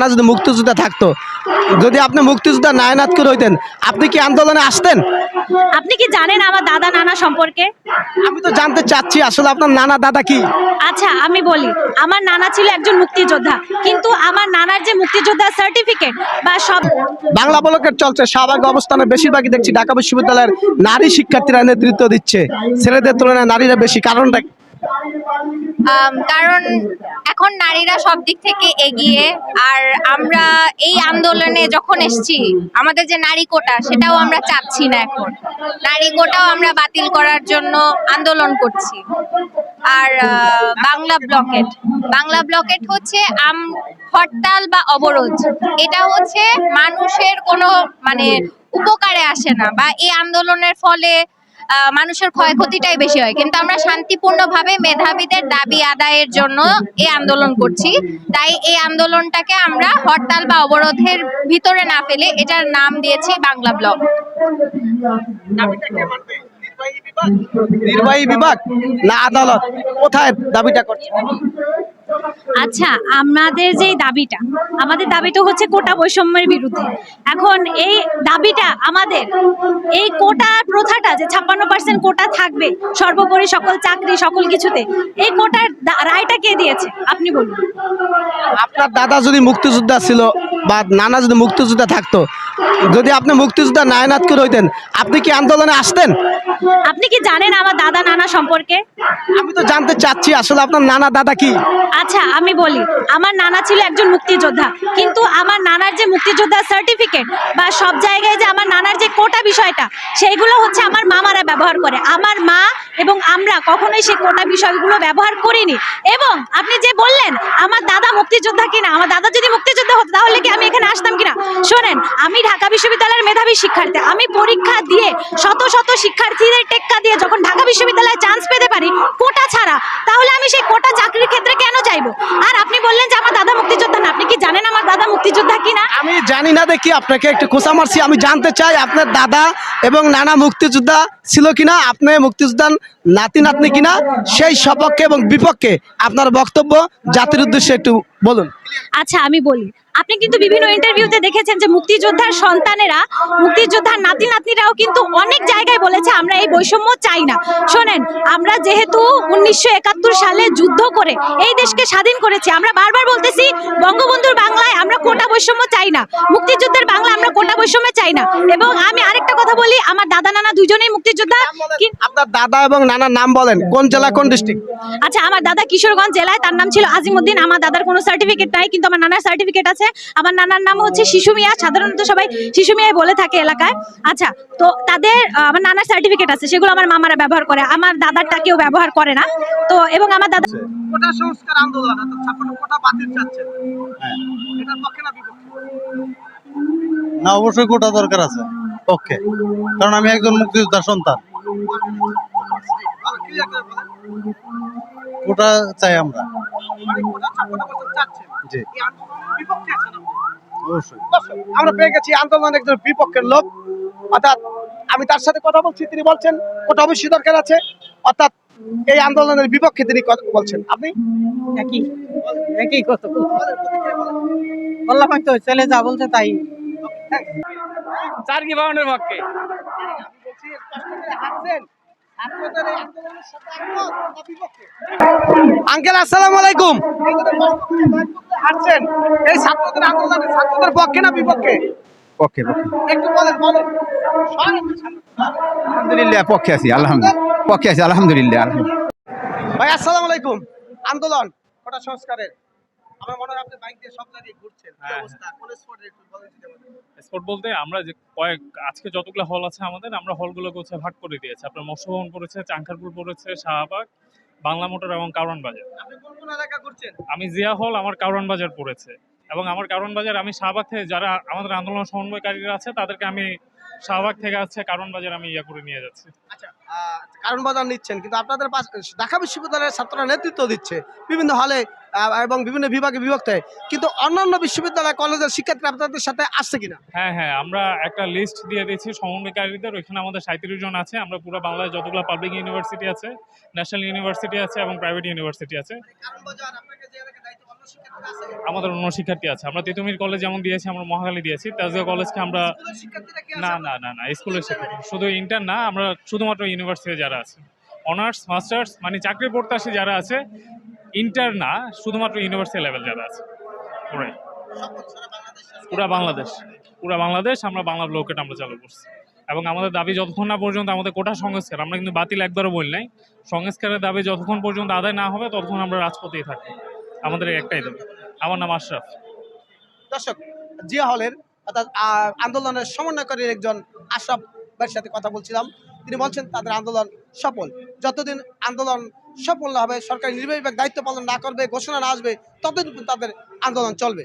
না যদি মুক্তিযোদ্ধা থাকতো যদি আপনি মুক্তিযোদ্ধা নায়নাথকে হইতেন আপনি কি আন্দোলনে আসতেন? আপনি কি জানেন আমার দাদা নানা সম্পর্কে? আমি তো জানতে চাচ্ছি আসলে আপনার নানা দাদা কি? আচ্ছা আমি বলি আমার নানা ছিল একজন মুক্তিযোদ্ধা কিন্তু আমার নানার যে মুক্তিযোদ্ধার সার্টিফিকেট বা সব বাংলা বলকের চলছে শাহবাগ অবস্থানে বেশিরভাগই দেখছি ঢাকা বিশ্ববিদ্যালয়ের নারী শিক্ষার্থীরা নেতৃত্ব দিচ্ছে ছেলেদের তুলনায় নারীরা বেশি কারণটা কারণ এখন নারীরা সব দিক থেকে এগিয়ে, আর আমরা এই আন্দোলনে যখন এসছি, আমাদের যে নারী কোটা, সেটাও আমরা চাচ্ছি না এখন। নারী কোটাও আমরা বাতিল করার জন্য আন্দোলন করছি। আর বাংলা ব্লকেট বাংলা ব্লকেট হচ্ছে আম, হরতাল বা অবরোধ। এটা হচ্ছে মানুষের কোনো মানে উপকারে আসে না, বা এই আন্দোলনের ফলে মানুষের ক্ষয়ক্ষতিটাই বেশি হয়। কিন্তু আমরা শান্তিপূর্ণভাবে মেধাবীদের দাবি আদায়ের জন্য এই আন্দোলন করছি। তাই এই আন্দোলনটাকে আমরা হরতাল বা অবরোধের ভিতরে না ফেলে এটার নাম দিয়েছি বাংলা ব্লক। নির্বাহী বিভাগ না আদালত? কোথায় দাবিটা করছে? আচ্ছা আমাদের যে দাবিটা, আমাদের দাবিটা হচ্ছে কোটা বৈষম্যের বিরুদ্ধে। এখন এই দাবিটা আমাদের, এই কোটা প্রথাটা যে ছাপ্পান্ন পার্সেন্ট কোটা থাকবে, সর্বোপরি সকল চাকরি, সকল কিছুতে, এই কোটার রায়টা কে দিয়েছে? আপনি বলুন। আপনার দাদা যদি মুক্তিযোদ্ধা ছিল বা নানা যদি মুক্তিযোদ্ধা থাকতো যদি আপনি মুক্তিযোদ্ধা নায়নাথকে হইতেন আপনি কি আন্দোলনে আসতেন? আপনি কি জানেন আমার দাদা নানা সম্পর্কে? আমি তো জানতে চাচ্ছি আসলে আপনার নানা দাদা কি? আচ্ছা আমি বলি আমার নানা ছিল একজন মুক্তিযোদ্ধা কিন্তু আমার নানার যে মুক্তিযোদ্ধার সার্টিফিকেট বা সব জায়গায় যে আমার নানার যে কোটা বিষয়টা সেইগুলো হচ্ছে আমার মামারা ব্যবহার করে। আমার মা এবং আমরা কখনোই সেই কোটা বিষয়গুলো ব্যবহার করিনি। এবং আপনি যে বললেন, আমার দাদা মুক্তিযোদ্ধা কিনা? আমার দাদা যদি মুক্তিযোদ্ধা হতো, তাহলে কি আমি এখানে আসতাম কিনা? শোনেন, আমি ঢাকা বিশ্ববিদ্যালয়ের মেধাবী শিক্ষার্থী। আমি পরীক্ষা দিয়ে শত শত শিক্ষার্থীদের টেক্কা দিয়ে যখন ঢাকা বিশ্ববিদ্যালয়ে চান্স পেতে পারি, কোটা ছাড়া, তাহলে আমি সেই কোটা চাকরির ক্ষেত্রে কেন চাইব আর আপনি বললেন যে আমার দাদা মুক্তিযোদ্ধা না আপনি কি জানেন আমার দাদা মুক্তিযোদ্ধা কিনা? আমি জানি না দেখি আপনাকে একটু খোঁচা মারছি। আমি জানতে চাই আপনার দাদা এবং নানা মুক্তিযোদ্ধা ছিল কিনা আপনি মুক্তিযোদ্ধা নাতি নাতনি কিনা সেই সপক্ষে এবং বিপক্ষে আপনার বক্তব্য জাতির উদ্দেশ্যে একটু বলুন। আচ্ছা আমি বলি। আপনি কিন্তু বিভিন্ন ইন্টারভিউতে দেখেছেন যে মুক্তিযোদ্ধার সন্তানেরা মুক্তিযোদ্ধার নাতি নাতনিরাও কিন্তু অনেক জায়গায় বলেছে আমরা এই বৈষম্য চাই না। শোনেন আমরা যেহেতু উনিশশো একাত্তর সালে যুদ্ধ করে এই দেশকে স্বাধীন করেছি আমরা বারবার বলতেছি বঙ্গবন্ধুর বাংলায় আমরা কোটা বৈষম্য চাই না মুক্তিযুদ্ধের বাংলা আমরা কোটা বৈষম্য চাই না। এবং আমি আরেকটা কথা বলি আমার দাদা নানা দুজনেই মুক্তিযোদ্ধা আপনার দাদা এবং নানার নাম বলেন কোন জেলা কোন ডিস্ট্রিক্ট আচ্ছা আমার দাদা কিশোরগঞ্জ জেলায় তার নাম ছিল আজিমুদ্দিন আমার দাদার কোনো সার্টিফিকেট নাই কিন্তু আমার নানার সার্টিফিকেট আছে। আমার নানার নাম হচ্ছে শিশু মিয়া। সাধারণত সবাই শিশু মিয়াই বলে থাকে এলাকায়। আচ্ছা তো তাদের আমার নানার সার্টিফিকেট আছে সেগুলো আমার মামারা ব্যবহার করে। আমার দাদারটা কেউ ব্যবহার করে না। তো এবং আমার দাদা কোটা সংস্কার আন্দোলন কোটা বাতিল চাচ্ছেন এটার পক্ষে না বিপক্ষে? না অবশ্যই কোটা দরকার আছে। পক্ষে। কারণ আমি একজন মুক্তিযোদ্ধার সন্তান। কোটা চাই আমরা। আমরা পেয়ে গেছি আন্দোলন একজন বিপক্ষের লোক। অর্থাৎ আমি তার সাথে কথা বলছি তিনি বলছেন ওটা অবশ্যই দরকার আছে। অর্থাৎ এই আন্দোলনের বিপক্ষে তিনি কথা বলছেন। আপনি? একই। একই কথা। বললাম তো ছেলে যা বলছে তাই। চার কি বাউন্ডের পক্ষে? আঙ্কেল আসসালামু আলাইকুম। হাঁটছেন। এই ছাত্রদের আন্দোলনে ছাত্রদের পক্ষে না বিপক্ষে? পক্ষে পক্ষে। একটু বলেন বলেন। আলহামদুলিল্লাহ পক্ষে আছি আলহামদুলিল্লাহ। পক্ষে আছি আলহামদুলিল্লাহ। ভাই আসসালামু আলাইকুম। আন্দোলন কোটা সংস্কারের? আমার মনে হয় আপনি বাইক দিয়ে সব জায়গায় ঘুরছেন। কি হ্যাঁ, অবস্থা? কোন স্পটে একটু বলেন যদি স্পোর্ট বলতে আমরা যে কয়েক আজকে যতগুলো হল আছে আমাদের আমরা হলগুলোকে হচ্ছে ভাগ করে দিয়েছি। আপনার পড়েছে চাঙ্কারপুর পড়েছে শাহবাগ বাংলা মোটর এবং বাজার। আপনি কোন কোন এলাকা ঘুরছেন? আমি জিয়া হল আমার কারওয়ান বাজার পড়েছে। এবং আমার কারওয়ান বাজার আমি শাহবাগ থেকে যারা আমাদের আন্দোলন সমন্বয়কারীরা আছে তাদেরকে আমি শাহবাগ থেকে আছে কারণ বাজার আমি ইয়া করে নিয়ে যাচ্ছি। আচ্ছা কারণ বাজার নিচ্ছেন কিন্তু আপনাদের পাশ ঢাকা বিশ্ববিদ্যালয়ের ছাত্ররা নেতৃত্ব দিচ্ছে বিভিন্ন হলে এবং বিভিন্ন বিভাগে বিভক্ত হয়। কিন্তু অন্যান্য বিশ্ববিদ্যালয় কলেজের শিক্ষার্থী আপনাদের সাথে আসছে কিনা? হ্যাঁ হ্যাঁ আমরা একটা লিস্ট দিয়ে দিয়েছি সমন্বয়কারীদের ওইখানে আমাদের সাঁত্রিশ জন আছে আমরা পুরো বাংলায় যতগুলো পাবলিক ইউনিভার্সিটি আছে ন্যাশনাল ইউনিভার্সিটি আছে এবং প্রাইভেট ইউনিভার্সিটি আছে। আমাদের অন্য শিক্ষার্থী আছে। আমরা তেতুমির কলেজ যেমন দিয়েছি আমরা মহাখালী দিয়েছি। তেজগাঁও কলেজকে আমরা না না না না স্কুলের শিক্ষার্থী। শুধু ইন্টার না আমরা শুধুমাত্র ইউনিভার্সিটি যারা আছে। অনার্স মাস্টার্স মানে চাকরি প্রত্যাশী যারা আছে ইন্টার না শুধুমাত্র ইউনিভার্সিটি লেভেল যারা আছে। পুরাই পুরা বাংলাদেশ। পুরা বাংলাদেশ আমরা বাংলা ব্লকেট আমরা চালু করছি। এবং আমাদের দাবি যতক্ষণ না পর্যন্ত আমাদের কোটা সংস্কার আমরা কিন্তু বাতিল একবারও বলি নাই সংস্কারের দাবি যতক্ষণ পর্যন্ত আদায় না হবে ততক্ষণ আমরা রাজপথেই থাকব। আমাদের একটাই দাবি আমার নাম আশরাফ। দর্শক, জিয়া হলের অর্থাৎ আন্দোলনের সমন্বয়কারীর একজন আশরাফ ভাইয়ের সাথে কথা বলছিলাম। তিনি বলছেন, তাদের আন্দোলন সফল। যতদিন আন্দোলন সফল না হবে, সরকারি নির্বাহী দায়িত্ব পালন না করবে, ঘোষণা না আসবে, ততদিন তাদের আন্দোলন চলবে।